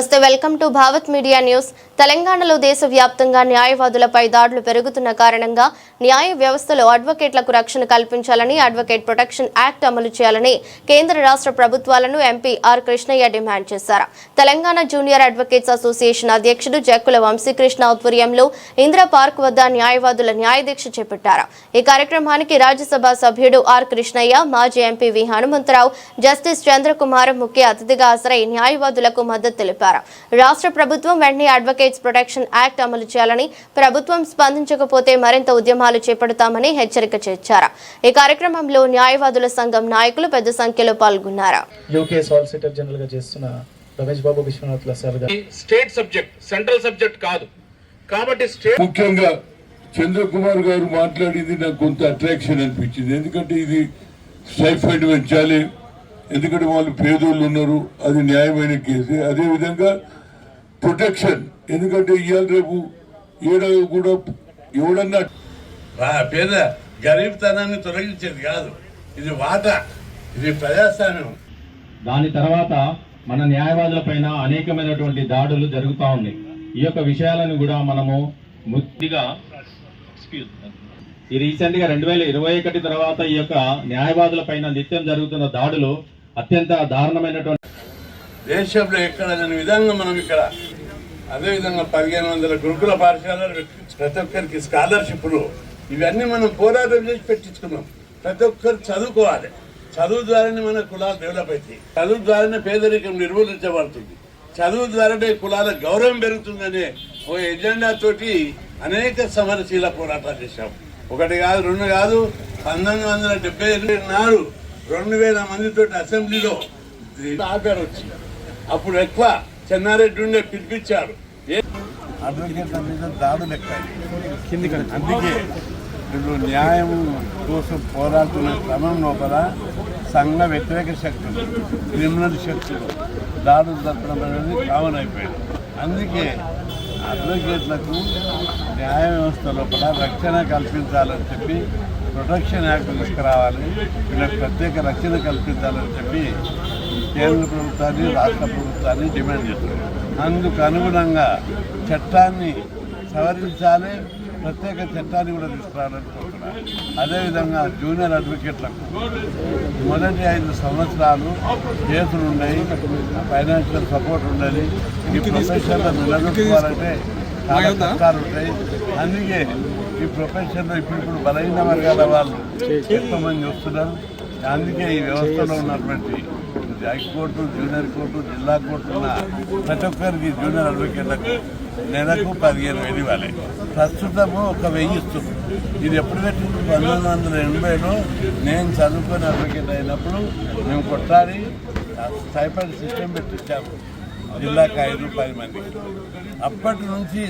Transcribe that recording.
నమస్తే welcome to Bharat media news. తెలంగాణలో దేశవ్యాప్తంగా న్యాయవాదులపై దాడులు పెరుగుతున్న కారణంగా న్యాయ వ్యవస్థలో అడ్వకేట్లకు రక్షణ కల్పించాలని అడ్వకేట్ ప్రొటెక్షన్ యాక్ట్ అమలు చేయాలని కేంద్ర రాష్ట్ర ప్రభుత్వాలను ఎంపీ ఆర్ కృష్ణయ్య డిమాండ్ చేశారు. తెలంగాణ జూనియర్ అడ్వకేట్స్ అసోసియేషన్ అధ్యక్షుడు జక్కుల వంశీకృష్ణ ఆధ్వర్యంలో ఇందిరా పార్క్ వద్ద న్యాయవాదుల న్యాయదీక్ష చేపట్టారు. ఈ కార్యక్రమానికి రాజ్యసభ సభ్యుడు ఆర్ కృష్ణయ్య మాజీ MP V Hanumantharao justice Chandrakumar ముఖ్య అతిథిగా హాజరై న్యాయవాదులకు మద్దతు తెలిపారు. రాష్ట్ర ప్రభుత్వం వెంటనే అడ్వకేట్స్ ప్రొటెక్షన్ యాక్ట్ అమలు చేయాలని ప్రభుత్వం స్పందించకపోతే మరింత ఉద్యమాలు చేపడతామని హెచ్చరిక చేశారు ఈ కార్యక్రమంలో న్యాయవాదుల సంఘం నాయకులు పెద్ద సంఖ్యలో పాల్గొన్నారు. యూకే సాలిసిటర్ జనరల్గా చేస్తున్న రమేష్ బాబు విశ్వనాథ్ సార్ గారు. స్టేట్ సబ్జెక్ట్ సెంట్రల్ సబ్జెక్ట్ కాదు. కాబట్టి స్టేట్ ముఖ్యంగా చంద్రకుమార్ గారు మాట్లాడింది నాకు కొంత అట్రాక్షన్ అనిపించింది. ఎందుకంటే ఇది స్టైఫైడ్ పెంచాలి ఎందుకంటే వాళ్ళు పేదోళ్ళు ఉన్నారు అది న్యాయమైన కేసు. అదే విధంగా ప్రొటెక్షన్ ఎందుకంటే ఇవాళ రేపు ఏడ కూడా ఎవడన్నా పేద గరీబ్తనాన్ని తొలగించేది కాదు. ఇది వాటా ఇది ప్రజాస్వామ్యం. దాని తర్వాత మన న్యాయవాదుల పైన అనేకమైనటువంటి దాడులు జరుగుతూ ఉన్నాయి. ఈ యొక్క విషయాలను కూడా మనము ముద్దిగా. ఈ రీసెంట్గా రెండు వేల ఇరవై ఒకటి తర్వాత ఈ యొక్క న్యాయవాదుల పైన నిత్యం జరుగుతున్న దాడులు అత్యంత దారుణమైనటువంటి దేశంలో ఎక్కడ లేని విధంగా మనం ఇక్కడ అదేవిధంగా పదిహేను వందల గురుకుల పాఠశాలలు ప్రతి ఒక్కరికి స్కాలర్షిప్లు ఇవన్నీ మనం పోరాటం చేసి పెట్టించుకున్నాం. ప్రతి ఒక్కరు చదువుకోవాలి. చదువు ద్వారానే మన కులాలు డెవలప్ అవుతాయి. చదువు ద్వారానే పేదరికం నిర్మూలించబడుతుంది. చదువు ద్వారానే కులాల గౌరవం పెరుగుతుందనే ఓ ఎజెండా తోటి అనేక సమరశీల పోరాటాలు చేశాం. ఒకటి కాదు రెండు కాదు పంతొమ్మిది వందల డెబ్బై ఎనిమిది నాడు రెండు వేల మందితో అసెంబ్లీలో ఆపారు వచ్చి అప్పుడు ఎక్కువ చెన్నారెడ్డి ఉండే అడ్వకేట్ల మీద దాడులు ఎక్కువ అందుకే ఇప్పుడు న్యాయం కోసం పోరాడుతున్న క్రమం లోపల సంఘ వ్యతిరేక శక్తులు క్రిమినల్ శక్తులు దాడులు జరపడం అనేది కామన్ అయిపోయింది. అందుకే అడ్వకేట్లకు న్యాయ వ్యవస్థ లోపల రక్షణ కల్పించాలని చెప్పి ప్రొటెక్షన్ యాక్ట్ తీసుకురావాలి. వీళ్ళకి ప్రత్యేక రక్షణ కల్పించాలని చెప్పి కేంద్ర ప్రభుత్వాన్ని రాష్ట్ర ప్రభుత్వాన్ని డిమాండ్ చేస్తున్నారు. అందుకు అనుగుణంగా చట్టాన్ని సవరించాలి ప్రత్యేక చట్టాన్ని కూడా తీసుకురావాలని కోరుతున్నారు. అదేవిధంగా జూనియర్ అడ్వకేట్లకు మొదటి ఐదు సంవత్సరాలు కేసులు ఉన్నాయి ఫైనాన్షియల్ సపోర్ట్ ఉండాలి. ఈ ప్రొఫెషన్లో నిలదొక్కుకోవాలంటే చాలా కష్టాలు ఉంటాయి. అందుకే ఈ ప్రొఫెషన్లో ఇప్పుడు ఇప్పుడు బలహీన వర్గాల వాళ్ళు ఎక్కువ వస్తున్నారు. అందుకే ఈ వ్యవస్థలో ఉన్నటువంటి హైకోర్టు జూనియర్ కోర్టు జిల్లా కోర్టు ఉన్న ప్రతి ఒక్కరికి జూనియర్ అడ్వకేట్లకు నెలకు పదిహేను వేలు ఇవ్వాలి. ప్రస్తుతము ఒక వెయ్యి ఇస్తుంది. ఇది ఎప్పుడు పెట్టింది? పంతొమ్మిది వందల ఎనభైలో నేను చదువుకొని అడ్వకేట్ అయినప్పుడు మేము కొట్టాలి స్టైపండ్ సిస్టమ్ పెట్టించాము. జిల్లాకు ఐదు పది మందికి. అప్పటి నుంచి